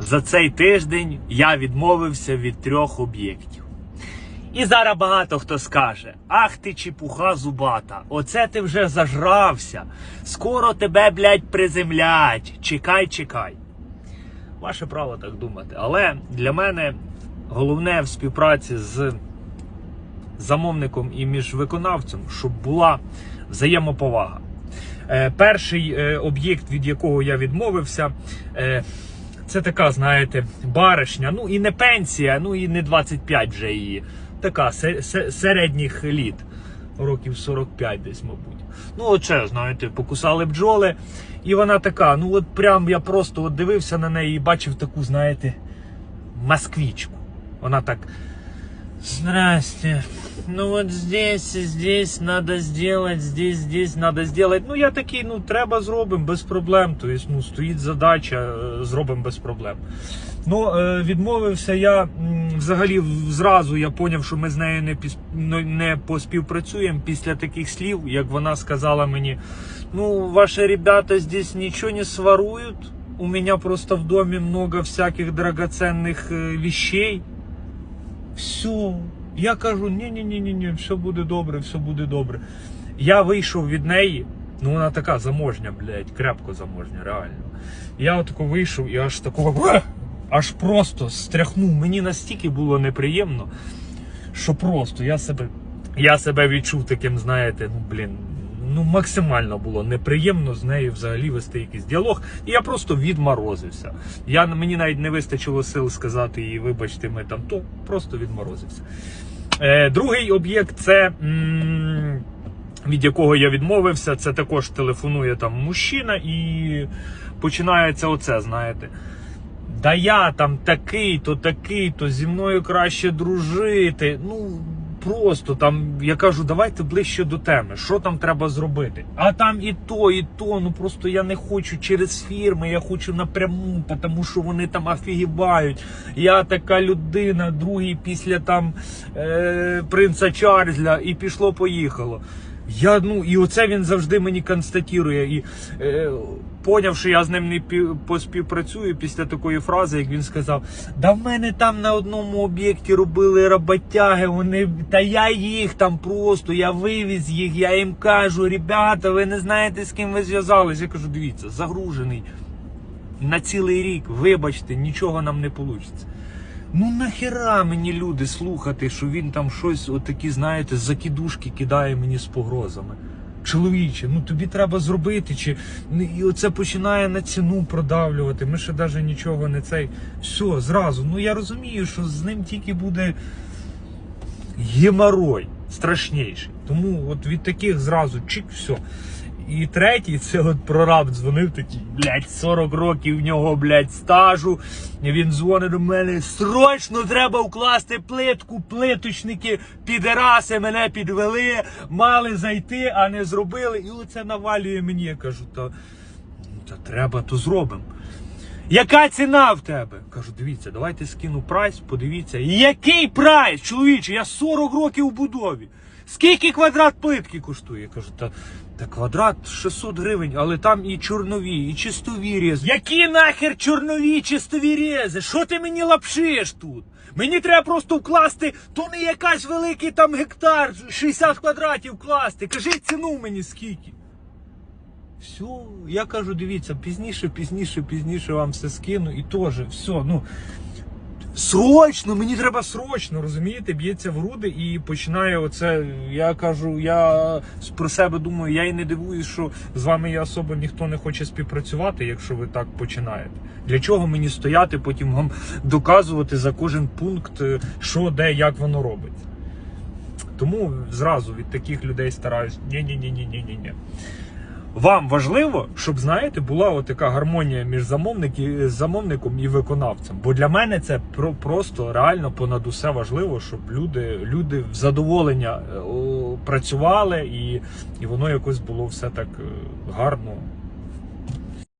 за цей тиждень я відмовився від трьох об'єктів. І зараз багато хто скаже: Ах ти чепуха зубата, оце ти вже зажрався. Скоро тебе, блядь, приземлять. Чекай, чекай. Ваше право так думати. Але для мене головне в співпраці з замовником і між виконавцем, щоб була взаємоповага. Е, перший е, об'єкт, від якого я відмовився, е, це така, знаєте, баришня. Ну і не пенсія, ну і не 25 вже її. Така се- се- середніх літ, років 45 десь, мабуть. Ну, оце, знаєте, покусали бджоли. І вона така, ну от прям я просто от дивився на неї і бачив таку, знаєте, москвічку. Вона так. Здрасте. Ну вот здесь, и здесь надо сделать, здесь, здесь надо сделать. Ну я такий, ну треба зробимо без проблем. Тобто, ну стоїть задача, е, зробимо без проблем. Ну, е, відмовився я взагалі зразу. Я поняв, що ми з нею не піс- ну, не поспівпрацюємо після таких слів, як вона сказала мені. Ну, ваші ребята здесь нічого не сворують. У меня просто в доме много всяких драгоценных э, вещей. Все. Я кажу, ні ні ні ні ні все буде добре, все буде добре. Я вийшов від неї, ну вона така заможня, блядь, крепко заможня, реально. Я отако вийшов і аж такого аж просто стряхнув. Мені настільки було неприємно, що просто я себе, я себе відчув таким, знаєте, ну блін. Ну, максимально було неприємно з нею взагалі вести якийсь діалог. І я просто відморозився. Я, мені навіть не вистачило сил сказати їй, вибачте, ми там то просто відморозився. Е, другий об'єкт це. від якого я відмовився, це також телефонує там мужчина і починається оце, знаєте. Да я там такий, то такий, то зі мною краще дружити. Ну просто там я кажу, давайте ближче до теми. Що там треба зробити? А там і то, і то. Ну просто я не хочу через фірми, я хочу напряму, тому що вони там офігівають. Я така людина, другий після там е, принца Чарльза, і пішло, поїхало. Я ну і оце він завжди мені констатує. І е, поняв, що я з ним не пі- поспівпрацюю після такої фрази, як він сказав: Да в мене там на одному об'єкті робили роботяги, вони та я їх там просто, я вивіз їх, я їм кажу, ребята, ви не знаєте, з ким ви зв'язались. Я кажу, дивіться, загружений на цілий рік, вибачте, нічого нам не вийде. Ну нахера мені люди слухати, що він там щось отакі, знаєте, закидушки кидає мені з погрозами. Чоловіче, ну тобі треба зробити, чи ну, і оце починає на ціну продавлювати. Ми ще навіть нічого не цей. Все, зразу. Ну я розумію, що з ним тільки буде геморой страшніший. Тому от від таких зразу чик, все. І третій, це от прораб дзвонив такий, блядь, 40 років в нього, блядь, стажу. І він дзвонить до мене. Срочно треба вкласти плитку, плиточники, підераси мене підвели, мали зайти, а не зробили. І оце навалює мені. Я кажу, та, та треба, то зробимо. Яка ціна в тебе? Кажу, дивіться, давайте скину прайс, подивіться. Який прайс, чоловіче? Я 40 років у будові. Скільки квадрат плитки коштує? Я кажу, та, та квадрат 600 гривень, але там і чорнові, і чистові рези. Які нахер чорнові чистові рези? Що ти мені лапшиш тут? Мені треба просто вкласти, то не якась великий там гектар, 60 квадратів вкласти. Кажи ціну мені скільки. Все, я кажу, дивіться, пізніше, пізніше, пізніше вам все скину і теж, все, ну. Срочно, мені треба срочно, розумієте, б'ється в груди і починає оце. Я кажу, я про себе думаю, я і не дивуюсь, що з вами я особо ніхто не хоче співпрацювати, якщо ви так починаєте. Для чого мені стояти, потім вам доказувати за кожен пункт, е, що, де, як воно робиться. Тому зразу від таких людей стараюсь. Ні-ні-ні-ні-ні-ні. Вам важливо, щоб знаєте, була отака гармонія між замовником і виконавцем. Бо для мене це про, просто реально понад усе важливо, щоб люди, люди в задоволення е, працювали і, і воно якось було все так е, гарно,